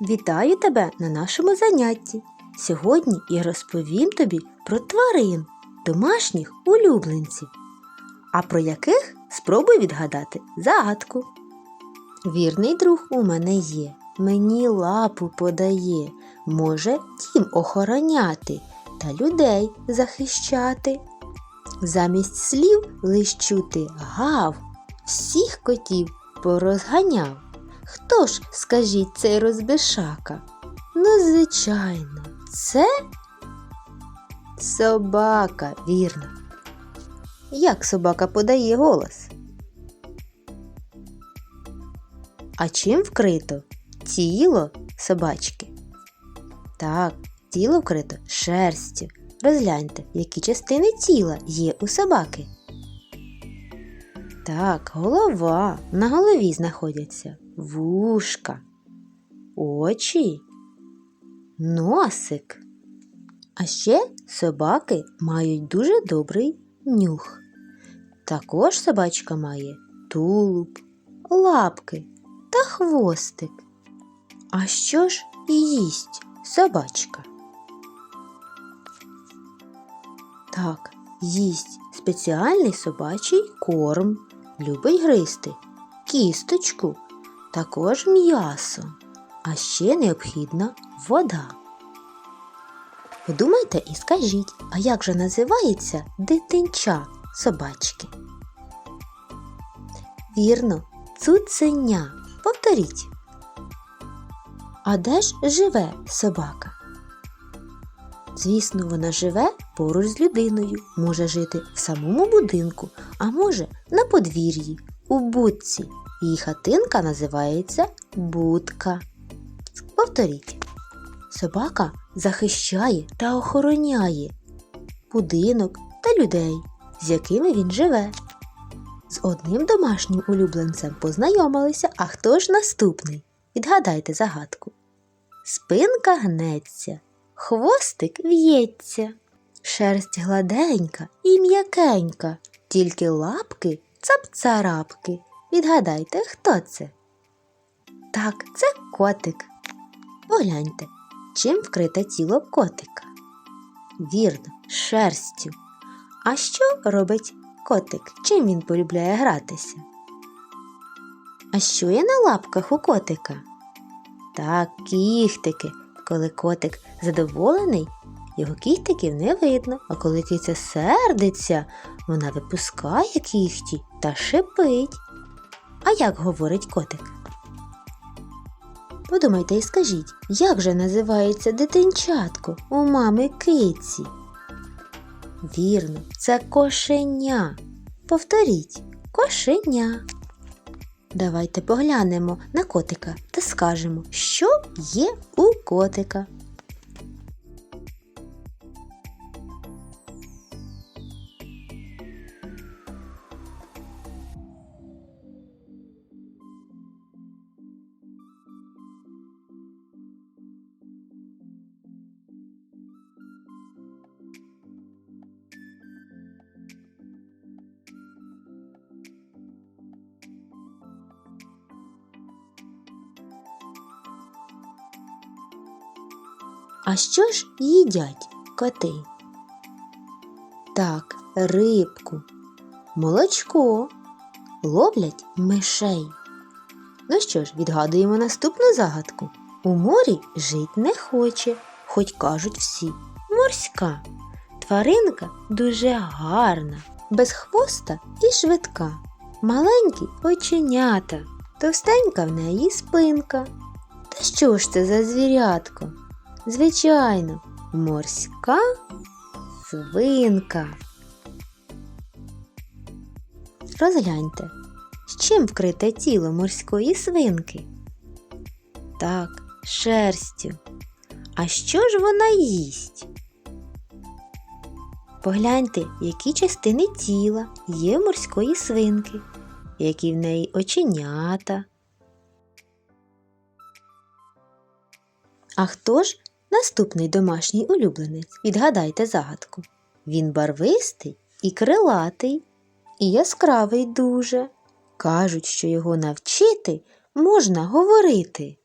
Вітаю тебе на нашому занятті. Сьогодні я розповім тобі про тварин, домашніх улюбленців. А про яких спробуй відгадати загадку. Вірний друг у мене є, мені лапу подає, може дім охороняти та людей захищати. Замість слів лиш чути гав, всіх котів порозганяв. Хто ж, скажіть, цей розбишака? Ну, звичайно, це собака, вірно. Як собака подає голос? А чим вкрито тіло собачки? Так, тіло вкрито шерстю. Розгляньте, які частини тіла є у собаки. Так, голова. На голові знаходяться вушка, очі, носик. А ще собаки мають дуже добрий нюх. Також собачка має тулуб, лапки та хвостик. А що ж їсть собачка? Так, їсть спеціальний собачий корм, любить гризти, кісточку, також м'ясо, а ще необхідна вода. Подумайте і скажіть, а як же називається дитинча собачки? Вірно, цуценя. Повторіть. А де ж живе собака? Звісно, вона живе поруч з людиною, може жити в самому будинку, а може на подвір'ї, у будці. Її хатинка називається будка. Повторіть. Собака захищає та охороняє будинок та людей, з якими він живе. З одним домашнім улюбленцем познайомилися, а хто ж наступний? Відгадайте загадку. Спинка гнеться, хвостик в'ється, шерсть гладенька і м'якенька, тільки лапки цап-царапки. Відгадайте, хто це? Так, це котик. Погляньте, чим вкрите тіло котика. Вірно, шерстю. А що робить котик? Чим він полюбляє гратися? А що є на лапках у котика? Так, кіхтики. Коли котик задоволений, його кіхтиків не видно, а коли киця сердиться, вона випускає кіхті та шипить. А як говорить котик? Подумайте і скажіть, як же називається дитинчатко у мами киці? Вірно, це кошеня. Повторіть кошеня. Давайте поглянемо на котика та скажемо, що є у котика. А що ж їдять коти? Так, рибку, молочко, ловлять мишей. Ну що ж, відгадуємо наступну загадку. У морі жить не хоче, хоч кажуть всі морська. Тваринка дуже гарна, без хвоста і швидка. Маленькі оченята, товстенька в неї спинка. Та що ж це за звірятко? Звичайно, морська свинка. Розгляньте, з чим вкрите тіло морської свинки? Так, шерстю. А що ж вона їсть? Погляньте, які частини тіла є морської свинки, які в неї оченята. А хто ж Наступний домашній улюбленець. Відгадайте загадку. Він барвистий і крилатий, і яскравий дуже. Кажуть, що його навчити можна говорити.